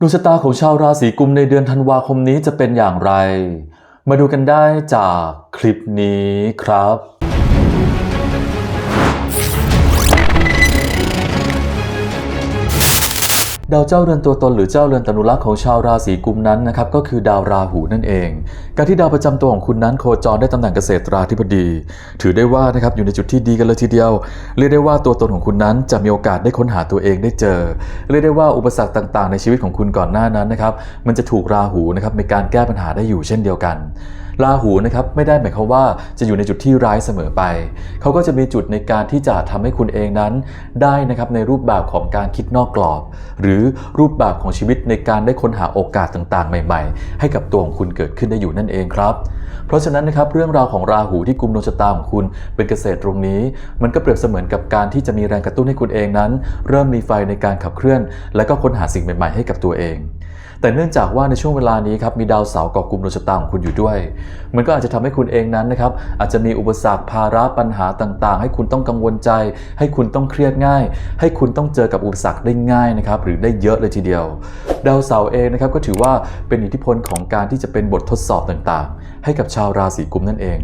ดวงชะตาของชาวราศีกุมในเดือนธันวาคมนี้จะเป็นอย่างไร มาดูกันได้จากคลิปนี้ครับ ดาวเจ้าเรือนตัวตนหรือเจ้าเรือนตนุรักษ์ของชาวราศีกุมนั้นนะครับก็คือดาวราหูนั่นเอง การที่ดาวประจำตัวของคุณนั้นโคจรได้ตำแหน่งเกษตราธิบดี ถือได้ว่านะครับอยู่ในจุดที่ดีกันเลยทีเดียว เรียกได้ว่าตัวตนของคุณนั้นจะมีโอกาสได้ค้นหาตัวเองได้เจอ เรียกได้ว่าอุปสรรคต่างๆ ในชีวิตของคุณก่อนหน้านั้นนะครับมันจะถูกราหูนะครับในการแก้ปัญหาได้อยู่เช่นเดียวกัน ราหูนะครับไม่ได้หมายความว่าจะอยู่ในจุดที่ร้ายเสมอไป เขาก็จะมีจุดในการที่จะทำให้คุณเองนั้น ได้นะครับในรูปแบบของการคิดนอกกรอบ หรือรูปแบบของชีวิตในการได้ค้นหาโอกาสต่างๆ ใหม่ ๆ ให้กับตัวของคุณเกิดขึ้นได้อยู่นั่นเองครับ เพราะฉะนั้นนะครับเรื่องราวของราหูที่กุมดวงชะตาของคุณเป็นเกษตรตรงนี้ มันก็เปรียบเสมือนกับการที่จะมีแรงกระตุ้นให้คุณเองนั้น เริ่มมีไฟในการขับเคลื่อน และก็ค้นหาสิ่งใหม่ ๆ ให้กับตัวเอง แต่เนื่องจากว่าในช่วงเวลานี้ครับมีดาวเสาร์กาะกลุ่มดวงชะตาของคุณอยู่ด้วย มันก็อาจจะทำให้คุณเองนั้นนะครับอาจจะมีอุปสรรคภาระปัญหาต่างๆ ให้คุณต้องกังวลใจ ให้คุณต้องเครียดง่าย ให้คุณต้องเจอกับอุปสรรคได้ง่ายนะครับหรือได้เยอะเลยทีเดียว ดาวเสาร์เองนะครับก็ถือว่าเป็นอิทธิพลของการที่จะเป็นบททดสอบต่างๆ ให้กับชาวราศีกุมนั่นเอง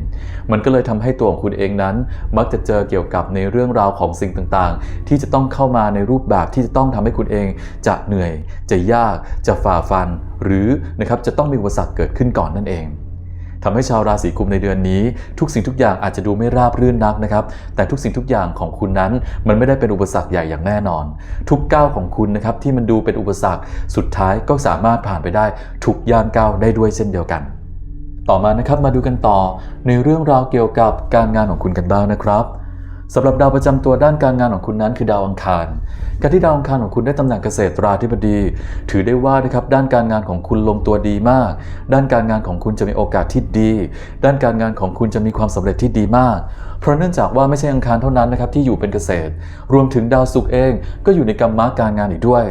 มันก็เลยทำให้ตัวของคุณเองนั้น มักจะเจอเกี่ยวกับในเรื่องราวของสิ่งต่างๆ ที่จะต้องเข้ามาในรูปแบบที่จะต้องทำให้คุณเองจะเหนื่อย จะยาก จะฝ่าฟัน หรือนะครับจะต้องมีอุปสรรคเกิดขึ้นก่อนนั่นเองทำให้ชาวราศีกุมในเดือนนี้ ทุกสิ่งทุกอย่างอาจจะดูไม่ราบรื่นนักนะครับ แต่ทุกสิ่งทุกอย่างของคุณนั้นมันไม่ได้เป็นอุปสรรคใหญ่อย่างแน่นอน ทุกก้าวของคุณนะครับที่มันดูเป็นอุปสรรคสุดท้ายก็สามารถผ่านไปได้ทุกย่างก้าวได้ด้วยเช่นเดียวกัน ต่อมานะครับมาดูกันต่อในเรื่องราวเกี่ยวกับการงานของคุณกันบ้างนะครับสำหรับดาวประจำตัวด้านการงานของคุณนั้นคือดาวอังคาร การที่ดาวอังคารของคุณได้ตำแหน่งเกษตราธิบดี ถือได้ว่านะครับด้านการงานของคุณลงตัวดีมาก ด้านการงานของคุณจะมีโอกาสที่ดี ด้านการงานของคุณจะมีความสำเร็จที่ดีมาก เพราะเนื่องจากว่าไม่ใช่อังคารเท่านั้นนะครับที่อยู่เป็นเกษตร รวมถึงดาวศุกร์เองก็อยู่ในกรรมะการงานอีกด้วย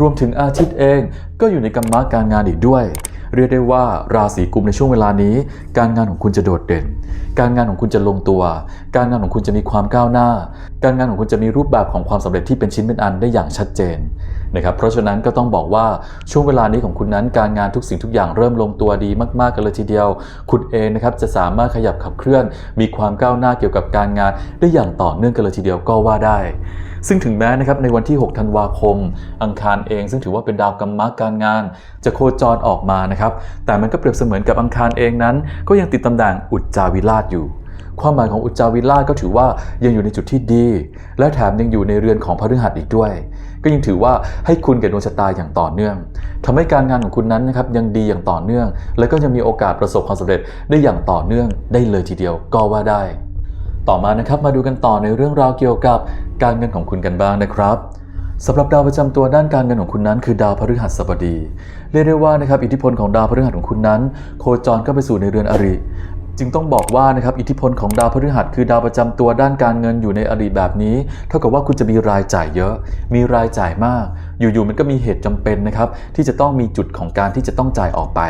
รวมถึงอาทิตย์เองก็อยู่ในกรรมะการงานอีกด้วย เรียกได้ว่าราศีกุมในช่วงเวลานี้ การงานของคุณจะโดดเด่น การงานของคุณจะลงตัว การงานของคุณจะมีความก้าวหน้า การงานของคุณจะมีรูปแบบของความสำเร็จที่เป็นชิ้นเป็นอันได้อย่างชัดเจน นะครับเพราะฉะนั้นก็ต้องบอกว่าช่วงเวลานี้ของคุณนั้นการงานทุกสิ่งทุกอย่างเริ่มลงตัวดีมากๆกันเลยทีเดียว คุณเองนะครับจะสามารถขยับขับเคลื่อน มีความก้าวหน้าเกี่ยวกับการงาน ได้อย่างต่อเนื่องกันเลยทีเดียวก็ว่าได้ซึ่งถึงแม้นะครับในวันที่ 6 ธันวาคม อังคารเอง ซึ่งถือว่าเป็นดาวกรรมะการงาน จะโคจรออกมานะครับ แต่มันก็เปรียบเสมือนกับอังคารเองนั้น ก็ยังติดตำแหน่งอุจจาวิราชอยู่ ความหมายของอุจจาวิราก็ถือว่ายังอยู่ในจุดที่ดี และแถมยังอยู่ในเรือนของพฤหัสอีกด้วย ก็ยังถือว่าให้คุณแก่ดวงชะตาอย่างต่อเนื่องทำให้การงานของคุณนั้นนะครับยังดีอย่างต่อเนื่อง และก็ยังมีโอกาสประสบความสำเร็จได้อย่างต่อเนื่องได้เลยทีเดียวก็ว่าได้ ต่อมานะครับมาดูกันต่อในเรื่องราวเกี่ยวกับการเงินของคุณกันบ้างนะครับสำหรับดาวประจำตัวด้านการเงินของคุณนั้นคือดาวพฤหัสบดี เรียกได้ว่านะครับอิทธิพลของดาวพฤหัสของคุณนั้น โคจรเข้าไปสู่ในเรือนอริ จึงต้องบอกว่านะครับอิทธิพลของดาวพฤหัสคือดาวประจำตัวด้านการเงินอยู่ในอริแบบนี้ เท่ากับว่าคุณจะมีรายจ่ายเยอะ มีรายจ่ายมาก อยู่ๆมันก็มีเหตุจำเป็นนะครับที่จะต้องมีจุดของการที่จะต้องจ่ายออกไป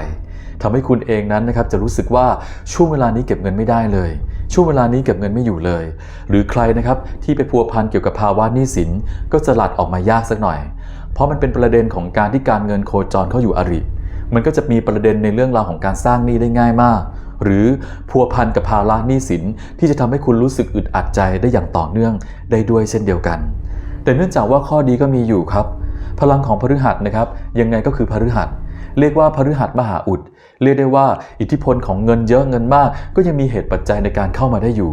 ทำให้คุณเองนั้นนะครับจะรู้สึกว่าช่วงเวลานี้เก็บเงินไม่ได้เลย ช่วงเวลานี้เก็บเงินไม่อยู่เลย หรือใครนะครับที่ไปพัวพันเกี่ยวกับภาวะหนี้สินก็จะหลัดออกมายากสักหน่อย เพราะมันเป็นประเด็นของการที่การเงินโคจรเข้าอยู่อริมันก็จะมีประเด็นในเรื่องราวของการสร้างหนี้ได้ง่ายมาก หรือพัวพันกับภาระหนี้สินที่จะทำให้คุณรู้สึกอึดอัดใจได้อย่างต่อเนื่องได้ด้วยเช่นเดียวกัน แต่เนื่องจากว่าข้อดีก็มีอยู่ครับ พลังของพฤหัสนะครับยังไงก็คือพฤหัสเรียกว่าพฤหัสมหาอุด เรียกได้ว่าอิทธิพลของเงินเยอะเงินมาก ก็ยังมีเหตุปัจจัยในการเข้ามาได้อยู่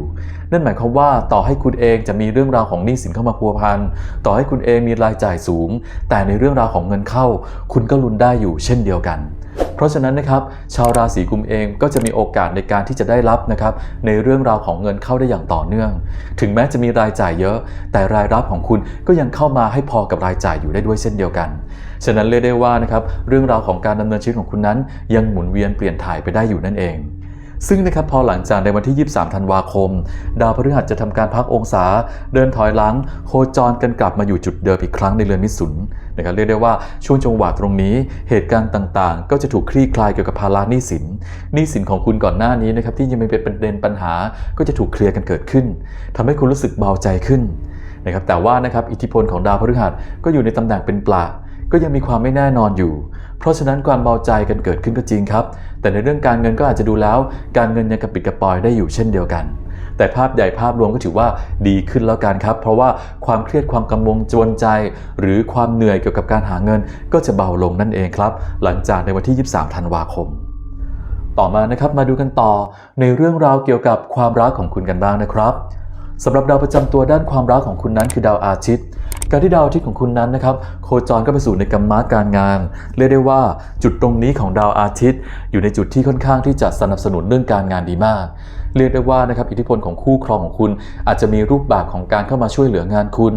นั่นหมายความว่าต่อให้คุณเองจะมีเรื่องราวของหนี้สินเข้ามาพัวพัน ต่อให้คุณเองมีรายจ่ายสูง แต่ในเรื่องราวของเงินเข้า คุณก็ลุ้นได้อยู่เช่นเดียวกัน เพราะฉะนั้นนะครับชาวราศีกุมเองก็จะมีโอกาสในการที่จะได้รับนะครับในเรื่องราวของเงินเข้าได้อย่างต่อเนื่อง ถึงแม้จะมีรายจ่ายเยอะ แต่รายรับของคุณก็ยังเข้ามาให้พอกับรายจ่ายอยู่ได้ด้วยเช่นเดียวกัน ฉะนั้นเรียกได้ว่านะครับเรื่องราวของการดำเนินชีวิตของคุณนั้น ยังหมุนเวียนเปลี่ยนถ่ายไปได้อยู่นั่นเอง ซึ่งนะครับพอหลังจากในวันที่ 23 ธันวาคม ดาวพฤหัสจะทำการพักองศา เดินถอยหลัง โคจรกันกลับมาอยู่จุดเดิมอีกครั้งในเรือนมิถุนนะครับเรียกได้ว่าช่วงจังหวะตรงนี้ เหตุการณ์ต่างๆ ก็จะถูกคลี่คลายเกี่ยวกับภาระหนี้สินหนี้สินของคุณก่อนหน้านี้นะครับที่ยังไม่เป็นประเด็นปัญหา ก็จะถูกเคลียร์กันเกิดขึ้นทำให้คุณรู้สึกเบาใจขึ้นนะครับแต่ว่านะครับอิทธิพลของดาวพฤหัสก็อยู่ในตำแหน่งเป็นปลาก็ยังมีความไม่แน่นอนอยู่ เพราะฉะนั้นความเบาใจกันเกิดขึ้นก็จริงครับ แต่ในเรื่องการเงินก็อาจจะดูแล้ว การเงินยังกระปิดกระปอยได้อยู่เช่นเดียวกัน แต่ภาพใหญ่ภาพรวมก็ถือว่าดีขึ้นแล้วกันครับ เพราะว่าความเครียดความกังวลจวนใจ หรือความเหนื่อยเกี่ยวกับการหาเงิน ก็จะเบาลงนั่นเองครับ หลังจากในวันที่ 23 ธันวาคมต่อมานะครับมาดูกันต่อในเรื่องราวเกี่ยวกับความรักของคุณกันบ้างนะครับสำหรับดาวประจำตัวด้านความรักของคุณนั้นคือดาวอาทิตย์ การที่ดาวอาทิตย์ของคุณนั้นนะครับโคจรก็ไปสู่ในกรรมะการงาน เรียกได้ว่าจุดตรงนี้ของดาวอาทิตย์ อยู่ในจุดที่ค่อนข้างที่จะสนับสนุนเรื่องการงานดีมาก เรียกได้ว่านะครับอิทธิพลของคู่ครองของคุณ อาจจะมีรูปแบบของการเข้ามาช่วยเหลืองานคุณ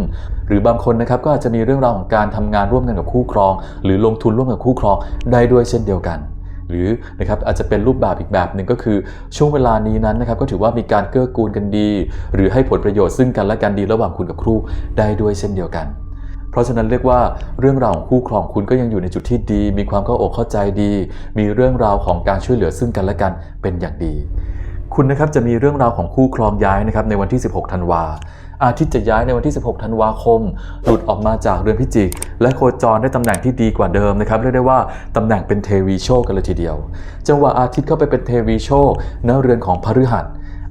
หรือบางคนนะครับก็อาจจะมีเรื่องราวของการทำงานร่วมกันกับคู่ครอง หรือลงทุนร่วมกับคู่ครองได้ด้วยเช่นเดียวกัน หรือนะครับอาจจะเป็นรูปแบบอีกแบบหนึ่งก็คือช่วงเวลานี้นั้นนะครับก็ถือว่ามีการเกื้อกูลกันดี หรือให้ผลประโยชน์ซึ่งกันและกันดีระหว่างคุณกับครูได้ด้วยเช่นเดียวกัน เพราะฉะนั้นเรียกว่าเรื่องราวของคู่ครองคุณก็ยังอยู่ในจุดที่ดี มีความเข้าอกเข้าใจดี มีเรื่องราวของการช่วยเหลือซึ่งกันและกันเป็นอย่างดี คุณนะครับจะมีเรื่องราวของคู่ครองย้ายนะครับในวันที่ 16 ธันวา อาทิตย์จะย้ายในวันที่ 16 ธันวาคม หลุดออกมาจากเรือนพิจิก และโคจรได้ตำแหน่งที่ดีกว่าเดิมนะครับเรียกได้ว่าตำแหน่งเป็นเทวีโชคกันเลยทีเดียว จังหวะอาทิตย์เข้าไปเป็นเทวีโชคณเรือนของพฤหัส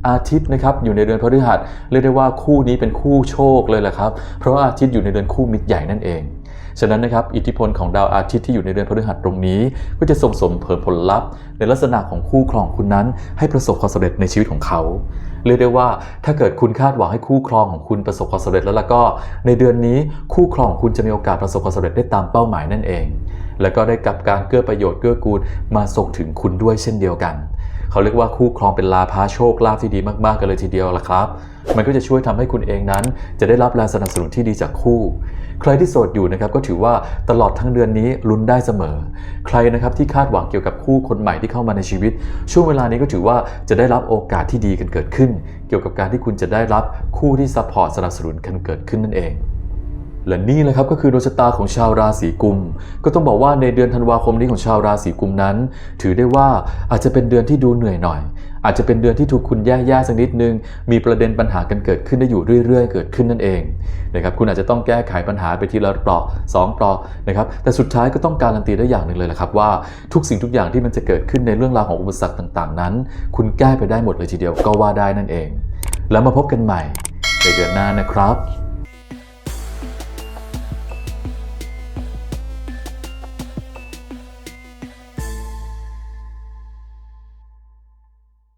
อาทิตย์นะครับอยู่ในเรือนพฤหัสเรียกได้ว่าคู่นี้เป็นคู่โชคเลยแหละครับ เพราะว่าอาทิตย์อยู่ในเรือนคู่มิตรใหญ่นั่นเอง ฉะนั้นนะครับอิทธิพลของดาวอาทิตย์ที่อยู่ในเรือนพฤหัสตรงนี้ ก็จะส่งสมเผลผลลัพธ์ ในลักษณะของคู่ครองคุณนั้น ให้ประสบความสำเร็จในชีวิตของเขาเรียกได้ว่าถ้าเกิดคุณคาดหวังให้คู่ครองของคุณประสบความสำเร็จแล้วล่ะก็ ในเดือนนี้คู่ครองของคุณจะมีโอกาสประสบความสำเร็จได้ตามเป้าหมายนั่นเอง แล้วก็ได้กับการเกื้อประโยชน์เกื้อกูลมาส่งถึงคุณด้วยเช่นเดียวกัน เขาเรียกว่าคู่ครองเป็นลาภาโชคลาภที่ดีมากๆกันเลยทีเดียวละครับ มันก็จะช่วยทำให้คุณเองนั้น จะได้รับแรงสนับสนุนที่ดีจากคู่ ใครที่โสดอยู่นะครับก็ถือว่าตลอดทั้งเดือนนี้ลุ้นได้เสมอ ใครนะครับที่คาดหวังเกี่ยวกับคู่คนใหม่ที่เข้ามาในชีวิต ช่วงเวลานี้ก็ถือว่าจะได้รับโอกาสที่ดีกันเกิดขึ้น เกี่ยวกับการที่คุณจะได้รับคู่ที่ซัพพอร์ตสนับสนุนกันเกิดขึ้นนั่นเอง และนี่แหละครับก็คือดวงชะตาของชาวราศีกุม ก็ต้องบอกว่าในเดือนธันวาคมนี้ของชาวราศีกุมนั้น ถือได้ว่าอาจจะเป็นเดือนที่ดูเหนื่อยหน่อย อาจจะเป็นเดือนที่ถูกคุณแย่ๆสักนิดนึง มีประเด็นปัญหากันเกิดขึ้นได้อยู่เรื่อย ๆ เกิดขึ้นนั่นเองนะครับคุณอาจจะต้องแก้ไขปัญหาไปทีละเปราะสองเปราะนะครับแต่สุดท้ายก็ต้องการันตีได้อย่างหนึ่งเลยแหละครับว่าทุกสิ่งทุกอย่างที่มันจะเกิดขึ้นในเรื่องราวของอุปสรรคต่างๆ นั้น คุณแก้ไปได้หมดเลยทีเดียวก็ว่าได้นั่นเอง แล้วมาพบกันใหม่ในเดือนหน้านะครับ